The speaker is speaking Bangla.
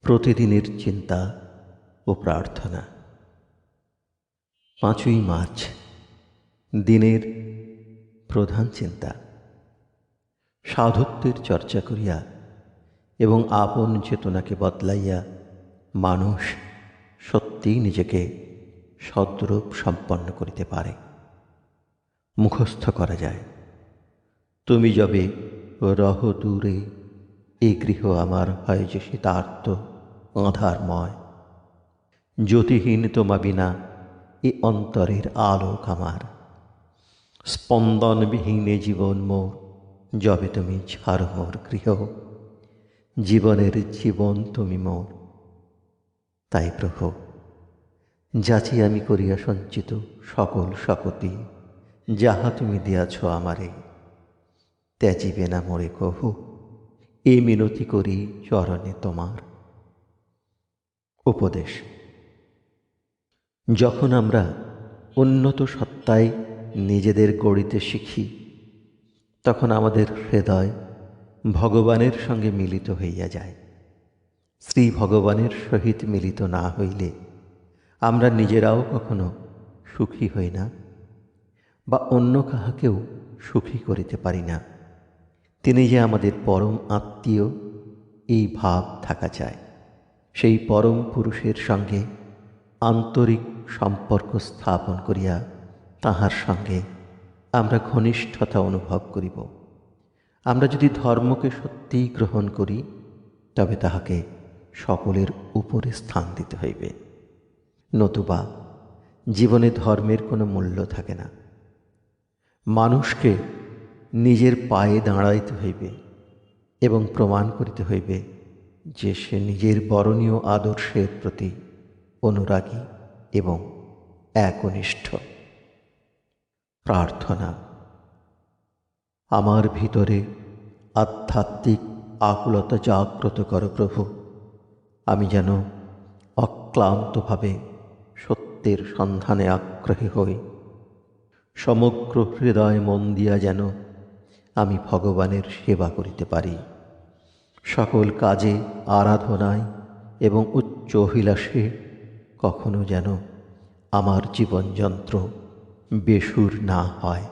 প্রতিদিনের চিন্তা ও প্রার্থনা। পাঁচই মার্চ, দিনের প্রধান চিন্তা। সাধুত্বের চর্চা করিয়া এবং আপন চেতনাকে বদলাইয়া মানুষ সত্যিই নিজেকে সদ্রূপ সম্পন্ন করিতে পারে। মুখস্থ করা যায়। তুমি যবে রহ দূরে এই গৃহ আমার হয় যে শীতার্ত আধারময় জ্যোতিহীন তোমা বিনা এ অন্তরের আলোক আমার। স্পন্দনবিহীনে জীবন মোর, যবে তুমি ছাড় মোর গৃহ। জীবনের জীবন তুমি মোর। তাই প্রভু, যাচি আমি করিয়া সঞ্চিত সকল শকতি যাহা তুমি দিয়াছ আমারে। ত্যাজিবে না মোরে কহু এ মিনতি করি চরণে তোমার। উপদেশ। যখন আমরা উন্নত সত্তায় নিজেদের গড়িতে শিখি, তখন আমাদের হৃদয় ভগবানের সঙ্গে মিলিত হইয়া যায়। শ্রী ভগবানের সহিত মিলিত না হইলে আমরা নিজেরাও কখনো সুখী হই না বা অন্য কাহাকেও সুখী করিতে পারি না। তিনি যে আমাদের পরম আত্মীয়, এই ভাব থাকা চায় সেই পরম পুরুষের সঙ্গে আন্তরিক সম্পর্ক স্থাপন করিয়া তাহার সঙ্গে আমরা ঘনিষ্ঠতা অনুভব করিব। আমরা যদি ধর্মকে সত্যিই গ্রহণ করি, তবে তাহাকে সকলের উপরে স্থান দিতে হইবে। নতুবা জীবনে ধর্মের কোনো মূল্য থাকে না। মানুষকে নিজের পায়ে দাঁড়াইতে হইবে এবং প্রমাণ করিতে হইবে যে সে নিজের বরণীয় আদর্শের প্রতি অনুরাগী এবং একনিষ্ঠ। প্রার্থনা, আমার ভিতরে আধ্যাত্মিক আকুলতা জাগ্রত করো প্রভু, আমি যেন অক্লান্তভাবে সত্যের সন্ধানে আগ্রহী হই। সমগ্র হৃদয় মন দিয়া যেন আমি ভগবানের সেবা করিতে পারি। সকল কাজে আরাধনায় এবং উচ্চ অভিলাষে কখনো যেন আমার জীবনযন্ত্র বেসুর না হয়।